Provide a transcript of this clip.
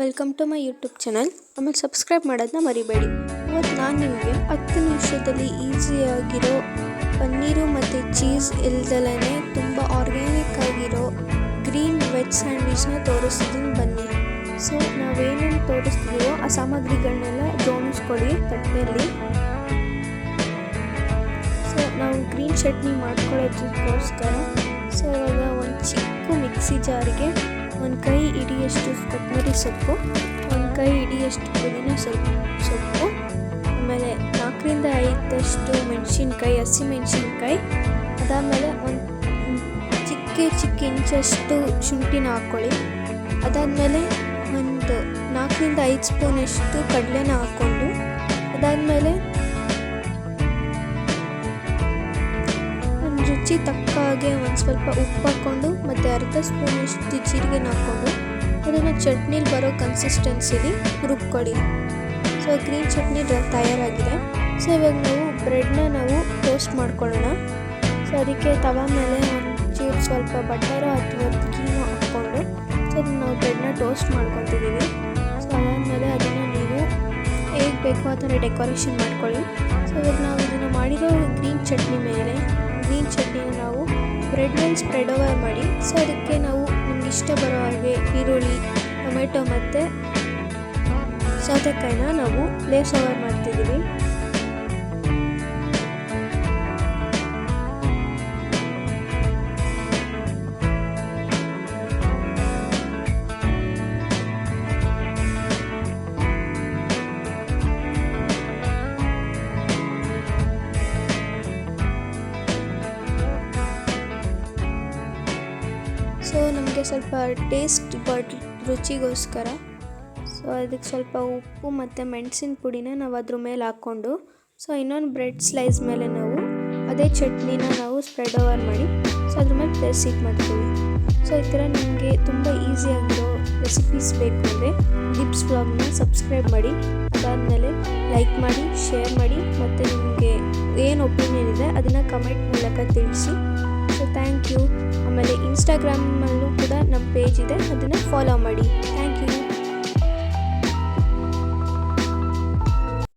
Welcome to my YouTube channel ಆಮೇಲೆ subscribe ಮಾಡೋದನ್ನ ಮರಿಬೇಡಿ. ಇವತ್ತು ನಾನು ನಿಮಗೆ ಹತ್ತು ನಿಮಿಷದಲ್ಲಿ ಈಸಿಯಾಗಿರೋ ಪನ್ನೀರು ಮತ್ತು ಚೀಸ್ ಇಲ್ದಲೇ ತುಂಬ ಆರ್ಗ್ಯಾನಿಕ್ ಆಗಿರೋ ಗ್ರೀನ್ ವೆಜ್ ಸ್ಯಾಂಡ್ವಿಚ್ನ ತೋರಿಸ್ತಿದ್ದೀನಿ ಬನ್ನಿ. ಸೊ ನಾವೇನೇನು ತೋರಿಸ್ತೀವೋ ಆ ಸಾಮಗ್ರಿಗಳನ್ನೆಲ್ಲ ಜೋಡಿಸ್ಕೊಳ್ಳಿ ತಟ್ಟೆಯಲ್ಲಿ. ಸೊ ನಾವು ಗ್ರೀನ್ ಚಟ್ನಿ ಮಾಡ್ಕೊಳ್ಳೋದಕ್ಕೋಸ್ಕರ ಸೊ ಇವಾಗ ಒಂದು ಚಿಕ್ಕ ಮಿಕ್ಸಿ ಜಾರಿಗೆ ಒಂದು ಕೈ ಹಿಡಿಯಷ್ಟು ಕೊತ್ತಂಬರಿ ಸೊಪ್ಪು ಒಂದು ಕೈ ಹಿಡಿಯಷ್ಟು ಪುದೀನ ಸೊಪ್ಪು ಸೊಪ್ಪು, ಆಮೇಲೆ ನಾಲ್ಕರಿಂದ ಐದಷ್ಟು ಮೆಣಸಿನ್ಕಾಯಿ ಹಸಿಮೆಣ್ಸಿನ್ಕಾಯಿ ಅದಾದಮೇಲೆ ಒಂದು ಚಿಕ್ಕ ಚಿಕ್ಕ ಇಂಚಷ್ಟು ಶುಂಠಿನ ಹಾಕ್ಕೊಳ್ಳಿ ಅದಾದಮೇಲೆ ಒಂದು ನಾಲ್ಕರಿಂದ ಐದು ಸ್ಪೂನಷ್ಟು ಕಡಲೆನ ಹಾಕ್ಕೊಂಡು ಅದಾದಮೇಲೆ ಒಂದು ರುಚಿ ತಕ್ಕ ಹಾಗೆ ಒಂದು ಸ್ವಲ್ಪ ಉಪ್ಪು ಹಾಕ್ಕೊಂಡು ಮತ್ತು ಅರ್ಧ ಸ್ಪೂನಷ್ಟು ಜೀರಿಗೆನ ಹಾಕ್ಕೊಂಡು ಅದನ್ನು ಚಟ್ನಿಲಿ ಬರೋ ಕನ್ಸಿಸ್ಟೆನ್ಸಿಲಿ ರುಬ್ಕೊಳ್ಳಿ ಸೊ ಗ್ರೀನ್ ಚಟ್ನಿ ತಯಾರಾಗಿದೆ. ಸೊ ಇವಾಗ ನಾವು ಬ್ರೆಡ್ನ ನಾವು ಟೋಸ್ಟ್ ಮಾಡ್ಕೊಳ್ಳೋಣ. ಸೊ ಅದಕ್ಕೆ ತವ ಮೇಲೆ ಒಂದು ಸ್ವಲ್ಪ ಬಟರ್ ಅಥವಾ ಗೀನ ಹಾಕ್ಕೊಂಡು ಸೊ ಅದನ್ನು ನಾವು ಬ್ರೆಡ್ನ ಟೋಸ್ಟ್ ಮಾಡ್ಕೊತಿದ್ದೀವಿ ಸೊ ಅದಾದಮೇಲೆ ಅದನ್ನು ನೀವು ಹೇಗೆ ಬೇಕೋ ಆ ಥರ ಡೆಕೋರೇಷನ್ ಮಾಡ್ಕೊಳ್ಳಿ. ಸೊ ಇವಾಗ ನಾವು ಇದನ್ನು ಮಾಡಿರೋ ಗ್ರೀನ್ ಚಟ್ನಿ ಮೇಲೆ ಗ್ರೀನ್ ಚಟ್ನಿನ ನಾವು ಬ್ರೆಡ್ ಮೇಲೆ ಸ್ಪ್ರೆಡ್ ಓವರ್ ಮಾಡಿ ಸೊ ಅದಕ್ಕೆ ನಾವು ಇಷ್ಟ ಬರೋ ಹಾಗೆ ಈರುಳ್ಳಿ ಟೊಮೆಟೊ ಮತ್ತು ಸೌತೆಕಾಯಿನ ನಾವು ಲೇಸ್ ಓವರ್ ಮಾಡ್ತಿದ್ದೀವಿ. ಸೊ ನಮಗೆ ಸ್ವಲ್ಪ ಟೇಸ್ಟ್ ಬಟ್ ರುಚಿಗೋಸ್ಕರ. ಸೊ ಅದಕ್ಕೆ ಸ್ವಲ್ಪ ಉಪ್ಪು ಮತ್ತು ಮೆಣಸಿನ ಪುಡಿನ ನಾವು ಅದ್ರ ಮೇಲೆ ಹಾಕ್ಕೊಂಡು, ಸೊ ಇನ್ನೊಂದು ಬ್ರೆಡ್ ಸ್ಲೈಸ್ ಮೇಲೆ ನಾವು ಅದೇ ಚಟ್ನಿನ ನಾವು ಸ್ಪ್ರೆಡ್ ಓವರ್ ಮಾಡಿ, ಸೊ ಅದ್ರ ಮೇಲೆ ಪ್ಲೇಸ್ ಇಟ್ ಮಾಡ್ತೀವಿ. ಸೊ ಈ ಥರ ನಿಮಗೆ ತುಂಬ ಈಸಿಯಾಗಿರೋ ರೆಸಿಪೀಸ್ ಬೇಕು ಅಂದರೆ ಡಿಪ್ಸ್ ವ್ಲಾಗ್ನ ಸಬ್ಸ್ಕ್ರೈಬ್ ಮಾಡಿ, ಅದಾದಮೇಲೆ ಲೈಕ್ ಮಾಡಿ ಶೇರ್ ಮಾಡಿ, ಮತ್ತು ನಿಮಗೆ ಏನು ಒಪಿನಿಯನ್ ಇದೆ ಅದನ್ನು ಕಮೆಂಟ್ ಮೂಲಕ ತಿಳಿಸಿ. ಸೊ ಥ್ಯಾಂಕ್ ಯು ಆಮೇಲೆ ಇನ್ಸ್ಟಾಗ್ರಾಮಲ್ಲೂ ಕೂಡ ನಮ್ಮ ಪೇಜ್ ಇದೆ ಅದನ್ನು ಫಾಲೋ ಮಾಡಿ.